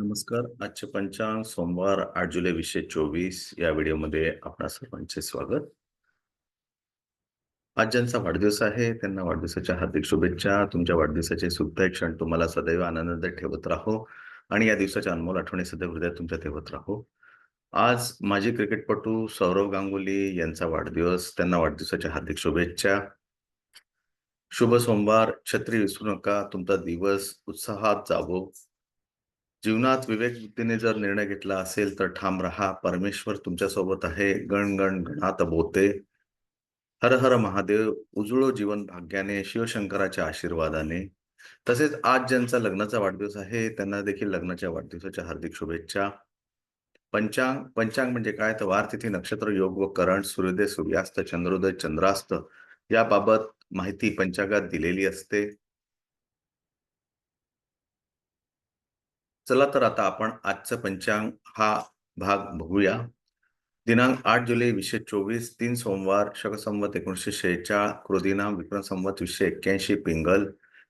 नमस्कार. आजचे पंचांग सोमवार आठ जुलै वीसशे चोवीस या व्हिडिओमध्ये आपणा सर्वांचे स्वागत. आज ज्यांचा वाढदिवस आहे त्यांना वाढदिवसाच्या हार्दिक शुभेच्छा. तुमच्या वाढदिवसाचे सुद्धा एक क्षण तुम्हाला सदैव आनंद ठेवत राहो आणि या दिवसाच्या अनमोल आठवणी सदैव हृदयात तुमच्या ठेवत राहो. आज माजी क्रिकेटपटू सौरव गांगुली यांचा वाढदिवस. त्यांना वाढदिवसाच्या हार्दिक शुभेच्छा. शुभ सोमवार. छत्री विसरू नका. तुमचा दिवस उत्साहात जावो. जीवनात विवेकबुद्धीने जर निर्णय घेतला असेल तर ठाम रहा. परमेश्वर तुमच्यासोबत आहे. गण गण गणात बोते हर हर महादेव उजळो जीवन भाग्याने शिवशंकराच्या आशीर्वादाने. तसेच आज ज्यांचा लग्नाचा वाढदिवस आहे त्यांना देखील लग्नाच्या वाढदिवसाच्या हार्दिक शुभेच्छा. पंचांग पंचांग म्हणजे काय? तर वार तिथी नक्षत्र योग व करण सूर्योदय सूर्यास्त चंद्रोदय चंद्रास्त. याबाबत माहिती पंचांगात दिलेली असते. चला तर आता आपण आजचं पंचांग हा भाग बघूया. दिनांक आठ जुलै वीसशे चोवीस तीन सोमवार शक संवत एकोणीसशे शेहेचाळ क्रोधिनाम विक्रम संवत वीसशे एक्क्याऐंशी पिंगल.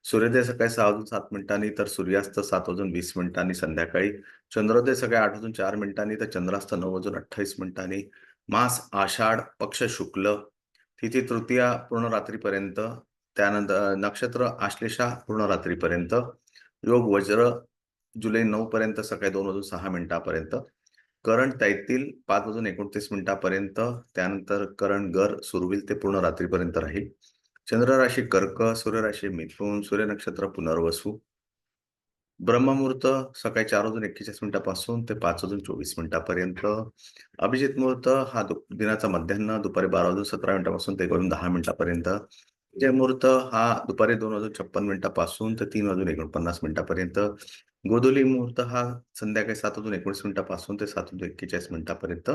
सूर्योदय सकाळी सहा वाजून सात मिनिटांनी तर सूर्यास्त सात वाजून वीस मिनिटांनी संध्याकाळी. चंद्रोदय सकाळी आठ वाजून चार मिनिटांनी तर चंद्रास्त नऊ वाजून अठ्ठावीस मिनिटांनी. मास आषाढ पक्ष शुक्ल तिथी तृतीया पूर्ण रात्रीपर्यंत त्यानंतर नक्षत्र आश्लेषा पूर्ण रात्रीपर्यंत योग वज्र जुलै नऊ पर्यंत सकाळी दोन वाजून सहा मिनिटापर्यंत. करण तैतील पाच वाजून एकोणतीस मिनिटापर्यंत त्यानंतर करण गर सुरू होईल ते पूर्ण रात्रीपर्यंत राहील. चंद्र राशी कर्क सूर्य राशी मिथून सूर्य नक्षत्र पुनर्वसू. ब्रह्ममुहूर्त सकाळी चार वाजून एक्केचाळीस मिनिटापासून ते पाच वाजून चोवीस मिनिटापर्यंत. अभिजित मुहूर्त हा दिनाचा मध्यान्ह दुपारी बारा वाजून सतरा मिनिटापासून ते एक वाजून दहा मिनिटापर्यंत. जय मुहूर्त हा दुपारी दोन वाजून छप्पन मिनिटापासून ते तीन वाजून एकोणपन्नास मिनिटापर्यंत. गोधुली मुहूर्त हा संध्याकाळी सात वाजून एकोणीस मिनिटापासून ते सात वाजून एक्केचाळीस मिनिटापर्यंत.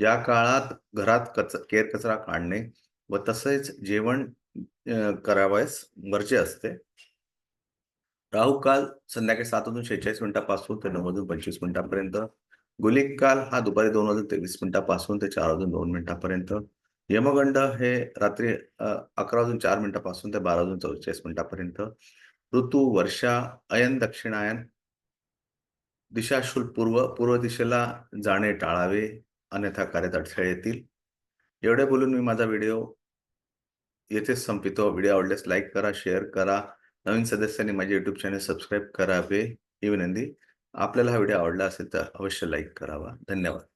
या काळात घरात कच केर कचरा काढणे व तसेच जेवण करावयास गरजे असते. राहू काल संध्याकाळी सात वाजून शेहेचाळीस मिनिटापासून ते नऊ वाजून पंचवीस मिनिटापर्यंत. गुलिक काल हा दुपारी दोन वाजून तेवीस मिनिटापासून ते चार वाजून दोन मिनिटापर्यंत. यमगंड हे रात्री अकरा वाजून चार मिनिटापासून ते बारा वाजून चौवेचाळीस मिनिटापर्यंत. ऋतू वर्षा अयन दक्षिणायन दिशाशूल पूर्व पूर्व दिशेला जाणे टाळावे अन्यथा कार्यात अडथळे येतील. एवढे बोलून मी माझा व्हिडिओ येथेच संपितो व्हिडिओ आवडल्यास लाईक करा शेअर करा. नवीन सदस्यांनी माझे युट्यूब चॅनल सबस्क्राईब करावे. ही विनंती आपल्याला हा व्हिडिओ आवडला असेल तर अवश्य लाईक करावा. धन्यवाद.